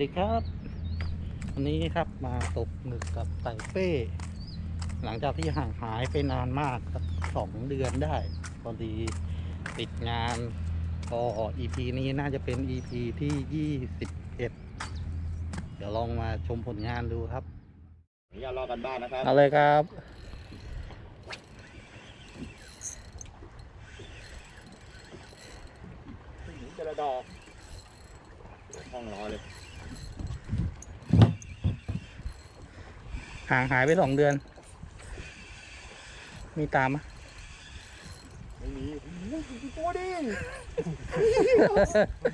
ดีครับวันนี้ครับมาตกหมึกกับไต่เป้ หลังจากที่ห่างหายไปนานมากครับสองเดือนได้พอดีติดงานก็ EP นี้น่าจะเป็น EP ที่ 21 เดี๋ยวลองมาชมผลงานดูครับอนุญาตรอกันบ้านนะครับเอาเลยครับหมูกระดอกห้องรอเลย ห่างหายไปสองเดือน มีตามไหมไม่มีตัวดิ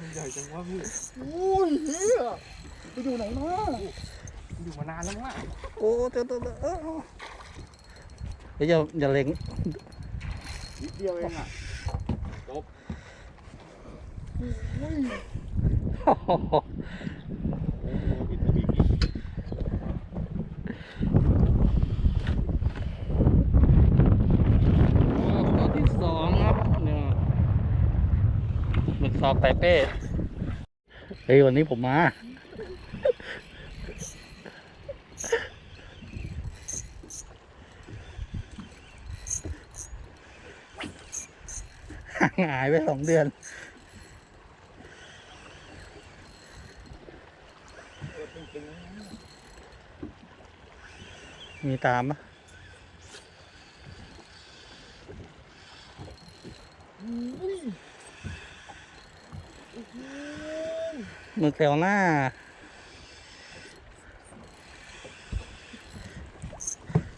มันใหญ่จังวะพี่โอ้ยเฮียไปอยู่ไหนมาอยู่มานานแล้วว่ะโอ้เจ้าตัวเออเดี๋ยวอย่าอย่าเล็งนิดเดียวเองอะจบโอ้ยโอ้โหผิดตัวอีก ตัวที่สองครับเนี่ยหมึกซ อกไตเป้ เฮ้ย วันนี้ผมมาห่างหายไปสองเดือน มีตามปะห มึกแถวหน้า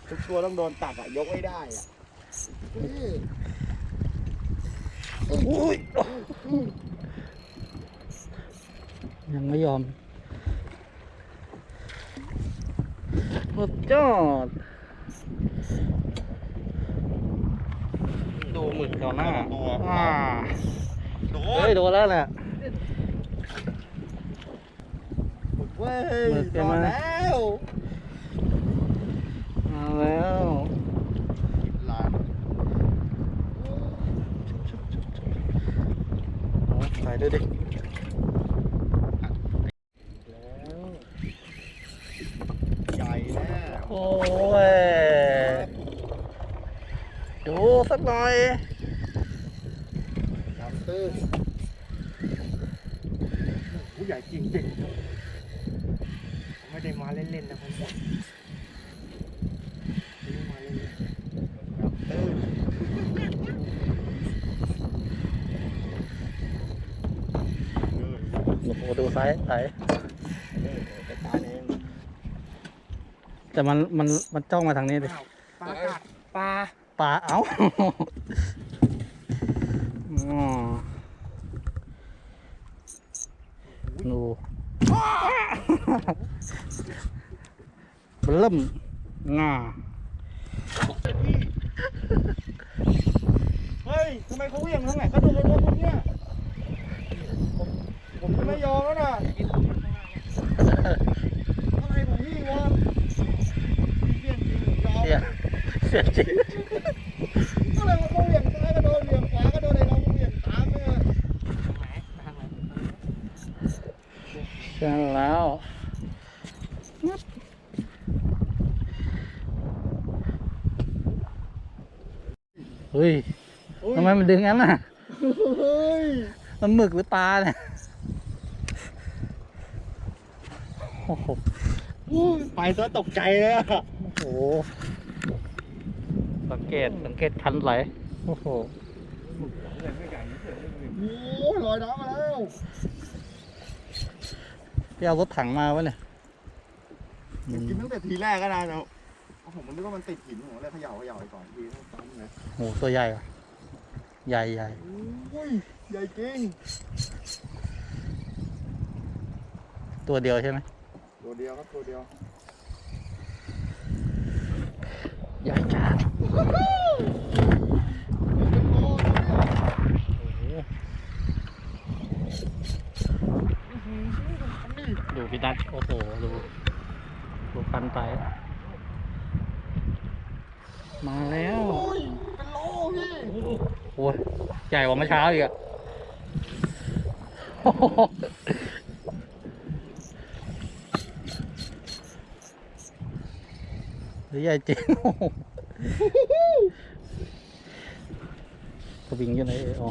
ทุกตัวต้องโดนตัดอะ ยกไม่ได้อะอุ้ยยังไม่ยอมสุดยอดดูหมึกแถวหน้าอ่า โดเฮ้ยโดนแล้วแหละ เว้ยหมึกโดใช่ไหมนแล้วมาแล้วลานเอาใส่ด้วยดิแล้วใหญ่แน่โอ้ยดูสักหน่อยดำตื้นผู้ใหญ่จริงจริงไม่ได้มาเล่นๆนะผมไม่ได้มาเล่นๆดำตื้นโอ้โหดูไซส์ไซส์ไปตายเองแต่มันมันมันจ้องมาทางนี้ดิปลากัดปลาปลาเอ้าอ๋ อดูเริ่มงาเฮ้ยทำไมเขาเหวี่ยงทางไหนก็โดนรถพวกเนี้ยผมผมจะไม่ยอมแล้วนะอะไรของพี่วะพี่เสี่ยงจริงยอมเสียเสียจริง อะไรของเขาเหวี่ยงซ้ายก็โดนเหวี่ยงขวาก็โดนไอ้เราเหวี่ยงตามเลย ใช่แล้วเฮ้ยทำไมมันดึงงั้นน่ะเฮ้ยมันหมึกหรือปลาเนี่ยโอ้โหไปซะตกใจเลยอะโอ้โหสังเกตสังเกตคันไหลโอ้โหโอ้ยลอยน้ำมาแล้วพี่เอารถถังมาวะเนี่ยอืมกินตั้งแต่ทีแรกก็ได้นะโอ้โหมันนึกว่ามันติดหินผมเลยเขย่าเขย่าไปก่อนทีต้องซ้ำนะโหตัวใหญ่อะ ใหญ่ใหญ่โอ้ยใหญ่จริง ตัวเดียวใช่ไหมตัวเดียวครับตัวเดียว ใหญ่จัดดูพี่นัทโอ้โห ดูดูคันไป มาแล้ว โอ้ยใหญ่กว่าเมื่อเช้าอีกอะหรือใหญ่จริงกระวิ่งอยู่ไหนอ๋อ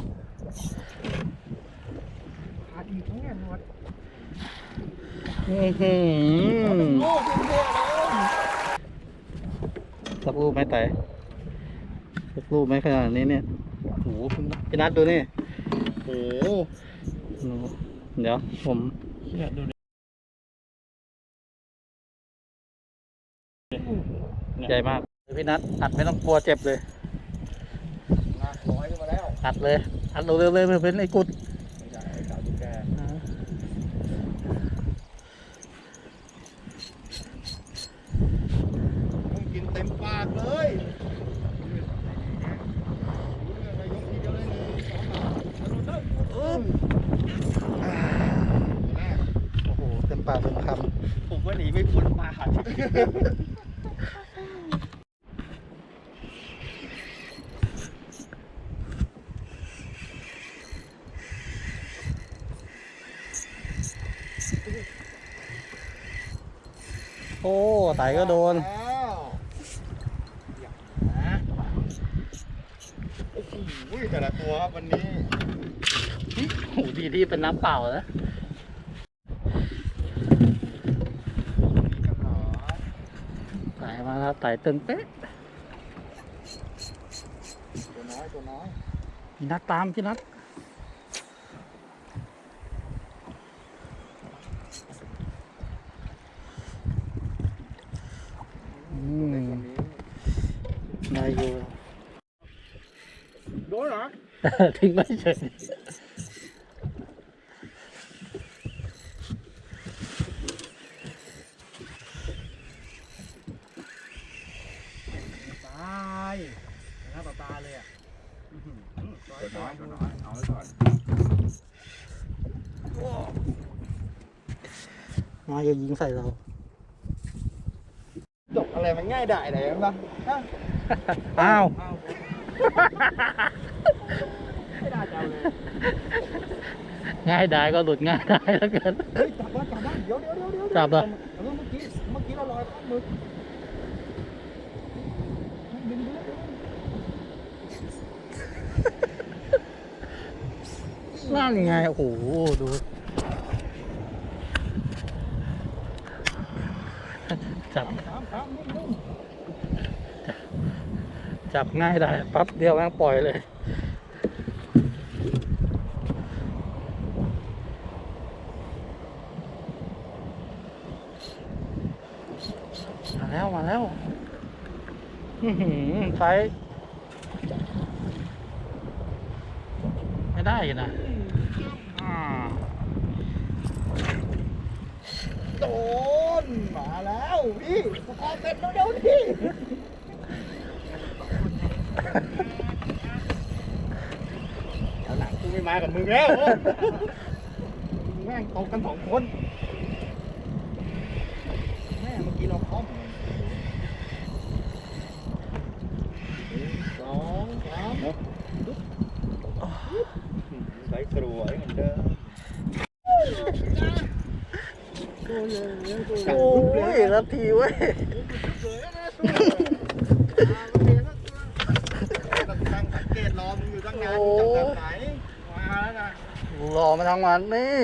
สักรูปไหมแต่สักรูปไหมขนาดนี้เนี่ย โอ้โหพี่นัทดูนี่โอ้โหดูเดี๋ยวผมเนี่ยดูดิใหญ่มากพี่นัทอัดไม่ต้องกลัวเจ็บเลยลากร้อยขึ้นมาแล้วอัดเลยอัดเร็วๆเลยมันเป็นไอ้กุดไม่ใช่ไอ้สาวตุ๊กแกต้องกินเต็มปากเลยอะไรยกทีเดียวเลยหนึ่งสองสามแล้วโดนเด้อแรก โอ้โหเต็มปากเต็มค ผมว่าหนี ไม่พ้นมาหันำโอ้ไต่ก็โดน แล้วอย่างนะโอ้โหแต่ละตัวครับวันนี้ โอ้โหดีที่เป็นน้ำเปล่านะ กันเหรอ ไต่มาแล้วไต่ตึงเป๊ะตัวน้อยตัวน้อยพี่นัทตามพี่นัทอืมเด็กคนนี้ได้อยู่โดนเหรอ ทิ้งไว้เฉย ตายหน้าต่อตาเลยอะ ตัวน้อยตัวน้อยเอาไว้ก่อนมาอย่ายิงใส่เราจบอะไรมันง่ายได้ไหนกันปะฮะอ้าวอ้าวไม่ได้จังเลยง่ายได้ก็หลุดง่ายได้แล้วกันเฮ้ยจับว่าจับว่าเดี๋ยวเดี๋ยวเดี๋ยวเดี๋ยวจับเหรอเออเมื่อกี้เมื่อกี้เราลอยข้ามมือดึงดึงดึง นั่นไง โอ้โห ดู จับ จับง่ายได้ ปั๊บเดียวแม่งปล่อยเลย มาแล้ว มาแล้วอื้ไฟไม่ได้อยู่นะอ่า โด นมาแล้วพี่ประกอบเสร็จแล้วเดี๋ยวพี่เอาหลังกูไม่มากับมึงแล้วแม่งตกกันสองคนแม่เมื่อกี้เราพร้อมหนึ่งสองสามใส่กรวยเหมือนเดิม โอ้ยนาทีเว้ยตั้งสังเกตรอมึงอยู่ตั้งนานมึงจับแบบไหนมาแล้วนะรอมาทั้งวันนี่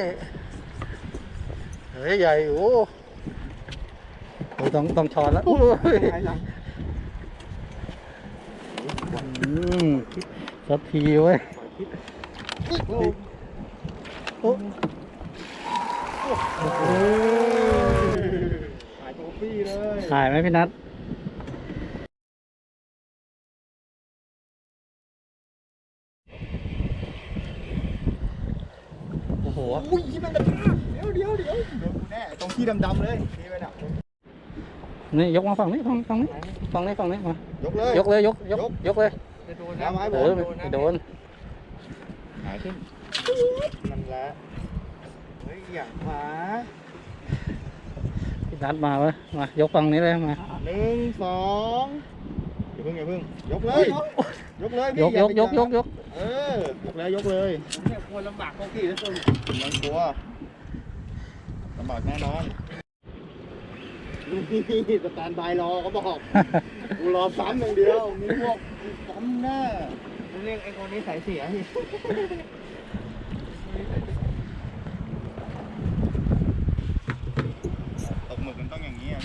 เฮ้ยใหญ่โอ้โหต้องต้องช้อนแล้วอุ้ยไหนหลังอืมสักทีเว้ยโอ้โอ้ หายตัวปี้เลยถ่ายไหมพี่นัทโอ้โหอุ้ยมันจะเดี๋ยวเดี๋ยวเดี๋ยวโดนกูแน่ตรงที่ดำๆเลยนี่ไปน่ะนี่ยกมาฝั่งนี้ฝั่งฝั่งนี้ฝั่งนี้ฝั่งนี้มายกเลยยกเลยยกยกยกยกเลยจะโดนน้ำไม้บเอออลไม่โดนหายขึ้นมันละเฮ้ย อย่างหมาพี่นัทมาวะมายกฝั่งนี้เลยมาหนึ่งสองอย่าเพิ่งอย่าเพิ่งยกเลย ยกเลยยกยกยกยกยกเออยกเลยยกเลยเนี่ยควรลำบากพวกพี่ทุกคนมันกลัวลำบากแน่นอนนี่สแตนบายรอเขาบอกกูรอซ้ำอย่างเดียวมีพวกซ้ำแน่เรียกไอ้คนนี้สายเสียพี่ ตกหมึกมันต้องอย่างนี้อะ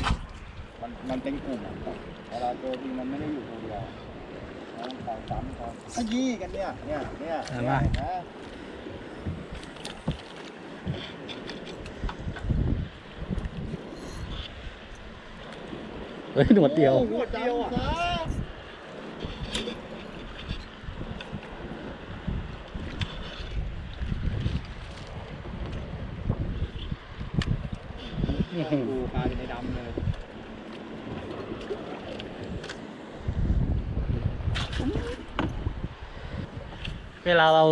มันมันเป็นกลุ่มอะเวลาเจอทีมันไม่ได้อยู่ตัวเดียวเราต้องคอยซ้ำคอยขยี้กันเนี่ยเนี่ยเนี่ยเห็นไหมเห็นไหมเฮ้ยหนวดเดียว โอ้โหหนวดเดียวอะดูกลายเป็นในดำเลย เวลาเรา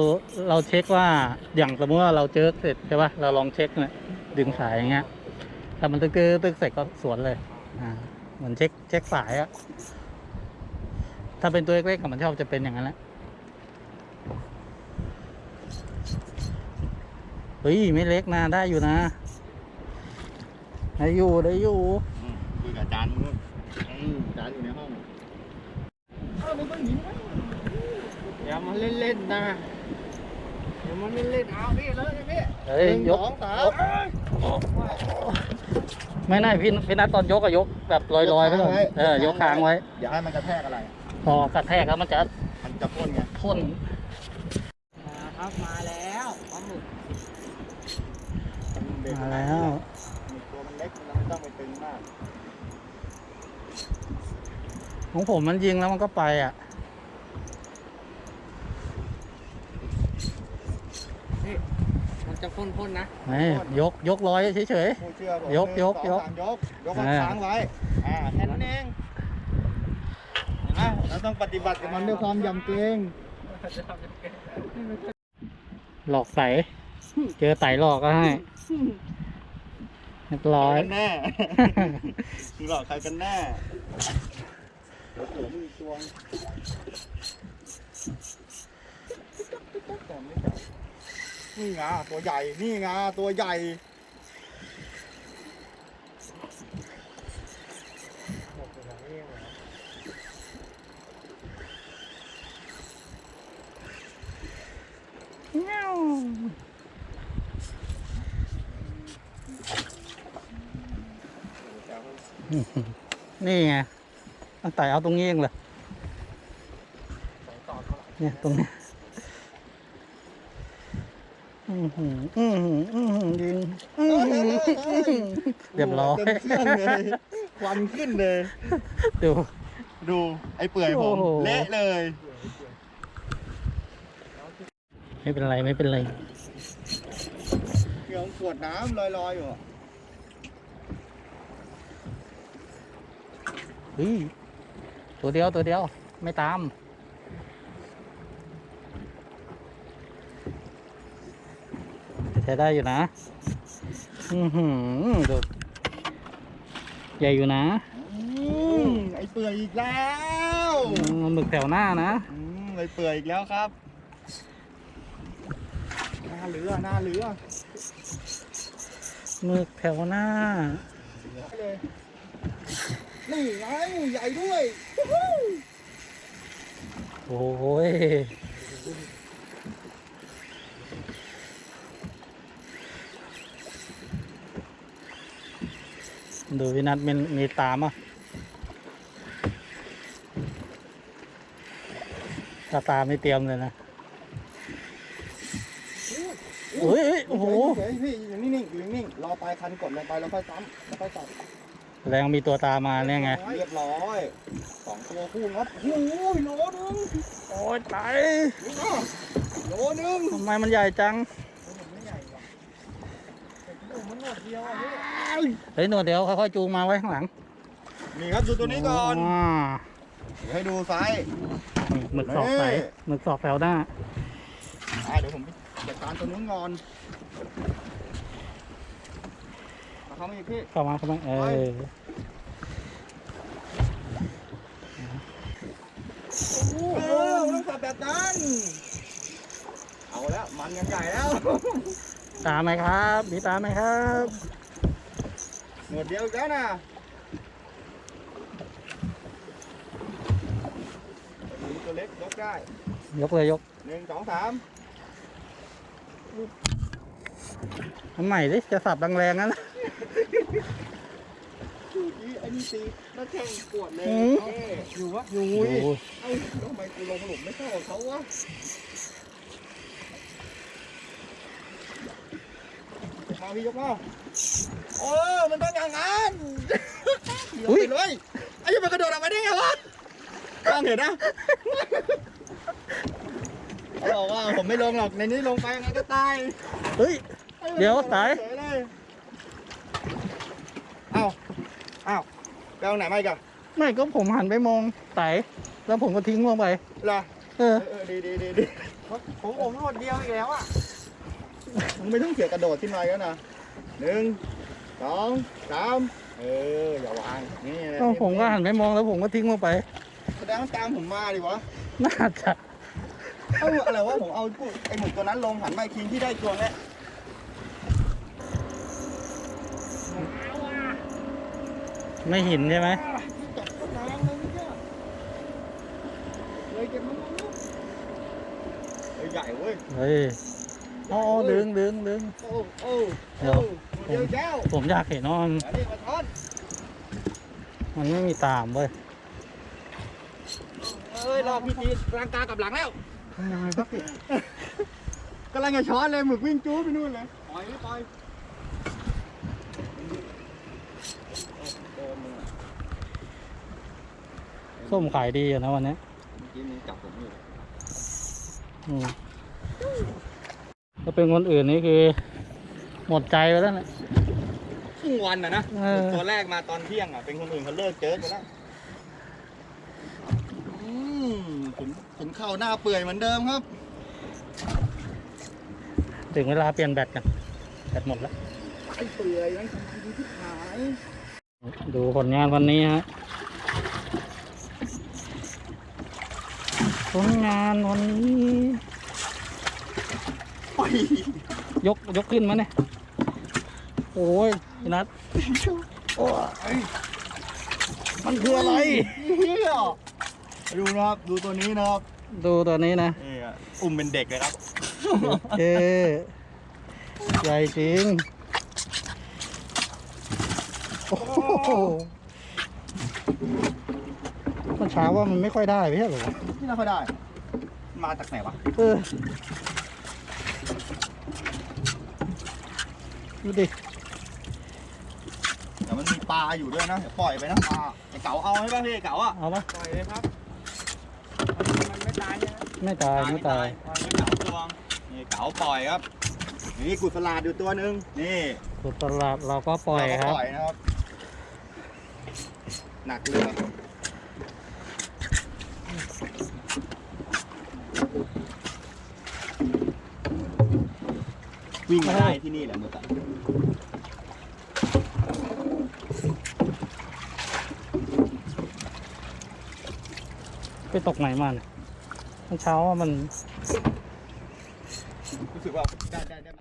เราเช็คว่าอย่างสมมติว่าเราเจอเสร็จใช่ป่ะเราลองเช็คเนี่ยดึงสายอย่างเงี้ยถ้ามันตึกตึกเสร็จก็สวนเลยอ่าเหมือนเช็คเช็คสายอะถ้าเป็นตัวเล็กๆมันชอบจะเป็นอย่างนั้นแหละเฮ้ยไม่เล็กนะได้อยู่นะได้อยู่ได้อยู่คุยกับอาจารย์นู่นอืมอาจารย์อยู่ในห้อง อ้าวมันต้องหนีไหมอย่ามาเล่นๆนะอย่ามาเล่นๆเอาพี่เลยพี่เฮ้ยหนึ่งยกสองสามไม่ได้พี่พี่นัทตอนยกอะยกแบบลอยๆไปก่อนเออยกค้างไว้ อย่าให้มันกระแทกอะไร พอกระแทกแล้วมันจะมันจะพ่นไงพ่นมาครับมาแล้วปลาหมึกเบรกมาแล้วตัวมันเล็กมันไม่ต้องไปตึงมาก ของผมมันยิงแล้วมันก็ไปอะ นี่มัน จะพ่นๆนะไม่ยกยกร้อยเฉย ผู้เชื่อผมยกหนึ่งยกสองยกสามยกยกอ่า ค้างไว้อ่าแค่นั้นเองเห็นไหมเราต้องปฏิบัติกับมันด้วยความยำเกรงๆหลอกใส เจอไต่หลอกก็ให้เรียบร้อย กันแน่ มึงหลอกใครกันแน่โอ้โหมีอีกตัว นี่ไงตัวใหญ่ นี่ไงตัวใหญ่นี่ไงตั้งแต่เอาตรงนี้เองเลยเนี่ยตรงเนี้ย อือหืออือหืออือหือยิงอื้อหืออื้อหือเรียบร้อย เต็มเครื่องเลยควันขึ้นเลย ดู ดูไอ้เปื่อยผมโอ้โห เละเลย ไม่เป็นไรไม่เป็นไร เกี่ยวขวดน้ำลอยๆอยู่อะเฮ้ยตัวเดียวตัวเดียว ไม่ตาม ใช้ได้อยู่นะอือหือดูใหญ่อยู่นะอืมไอ้เปื่อยอีกแล้วอืมหมึกแถวหน้านะอืมไอ้เปื่อยอีกแล้วครับ หน้าเรือหน้าเรือหมึกแถวหน้า เลยนี่ไงใหญ่ด้วย โอ้ย ดูพี่นัทมีมีตามอะตาตาไม่เตรียมเลยนะโอ้ยเอ้ยโอ้โหเฮ้ยพี่อยู่นิ่งๆอยู่นิ่งๆรอปลายคันกดลงไปแล้วค่อยซ้ำแล้วค่อยตัดแสดงมีตัวตามมาเนี่ยไง เรียบร้อยสองตัวคู่งัดโอ้ยโลนึงโอ้ยตายโลนึงทำไมมันใหญ่จัง ไม่ใหญ่ว่ะแต่มันหนวด เดียวอะพี่เฮ้ยหนวดเดี๋ยวค่อยๆจูงมาไว้ข้างหลังนี่ครับดูตัวนี้ก่อนอ่าเดี๋ยวให้ดูไซส์นี่หมึกสอกใสนี่หมึกสอกแถวหน้าอ่าเดี๋ยวผมจัดการตัวนู้นก่อนเอาเข้ามาอีกพี่เข้ามาเข้ามาเออเออต้องสับแบบนั้นเอาแล้วมันยังใหญ่แล้ว ตามไหมครับมีตามไหมครับหมดเดียวกันนะยกเลยยกหนึ่งสองสามมันใหม่ดิจะสับแรงๆนั่นนะอันนี้ตีนักแข่งปวดเลยอยู่วะอยู่ไอ้ทำไมกูลงหลุมไม่เข้าเขาวะ มาพี่ยกมาโอ้มันต้องอย่างนั้นเดี๋ยวอุ๊ยไปเลยไอ้ยังมันกระโดดออกมาได้ไงวะกล้องเห็นนะเขาบอกว่าผมไม่ลงหรอกในนี้ลงไปยังไงก็ตายเฮ้ยเดี๋ยวสายเฉเลยเอ้าเอ้าไปเอาไหนมาอีกอะไม่ก็ผมหันไปมองไตแล้วผมก็ทิ้งลงไปเหรอเออเออดีดีดีดีผมผมรวดเดียวอีกแล้วอะ มึงไม่ต้องเสียกระโดดที่ไหนกันนะหนึ่งสองสามเอออย่าวางนี่แหละก็ผมก็หันไปมองแล้วผมก็ทิ้งลงไป แสดงว่าตามผมมาดิวะน่าจะเอ้าอะไรวะผมเอากูไอหมึกตัวนั้นลงหันมาอีกทีที่ได้ตัวเนี้ยไม่หินใช่ไหมจับก็นานเลยไม่ใช่เลยเก็บมันลงลูกเอ้ยใหญ่เว้ยเฮ้ย อ๋อดึงดึงดึงโอ้โอ้เดี๋ยวโอ้เดี๋ยวแก้วผมอยากเห็นว่ามันอันนี้มาทอนมันไม่มีตามเว้ยเอ้ยรอพี่จีนกลางกลางกับหลังแล้วยังไงครับพี่กำลังจะช้อนเลยหมึกวิ่งจู๊ไปนู่นเลยปล่อยไม่ปล่อยโดนมึงอะส้มขายดีอยู่นะวันนี้เมื่อกี้มึงจับผมอยู่อืม ถ้าเป็นคนอื่นนี่คือ หมดใจไปแล้วนะ ครึ่งวันอะนะเออ ตัวแรกมาตอนเที่ยงอะเป็นคนอื่นเขาเลิกเจิดไปแล้วอืมผมผมเข้าหน้าเปื่อยเหมือนเดิมครับ ถึงเวลาเปลี่ยนแบตกันแบตหมดแล้ว ไอ้เปื่อยมันทำดีที่หายดูผลงานวันนี้ฮะ ผลงานวันนี้ปล่อ ยยกยกขึ้นมาเนี่ยโอ้ยพี่นัดโอ้ยมันคืออะไรเฮียดูนะครับดูตัวนี้นะครับดูตัวนี้นะนี่อะอุ้มเป็นเด็กเลยครับเอ๊ใหญ่จริงโอ้โหมันเช้าว่ามันไม่ค่อยได้ไม่ใช่เหรอวะที่เราเขาได้ มาจากไหนวะเออ ดูดิแต่มันมีปลาอยู่ด้วยนะเดี๋ยวปล่อยไปนะปลาไอ้เก๋าเอาไหมป่ะพี่ไอ้เก๋าอะเอาปะปล่อยเลยครับ มันไม่ตายเนี่ยไม่ตายไม่ตายปล่อยไว้เก๋าตวงนี่เก๋าปล่อยครับ นี่กุศลาดอยู่ตัวหนึ่งนี่สุดตลาดเราก็ปล่อยเาคก็รับ ปล่อยนะครับ หนักเรือ วิ่งมาได้ที่นี่แหละมึงอะไปตกไหนมาเนี่ยเมื่อเช้าว่ามัน รู้สึกว่าได้ได้ได้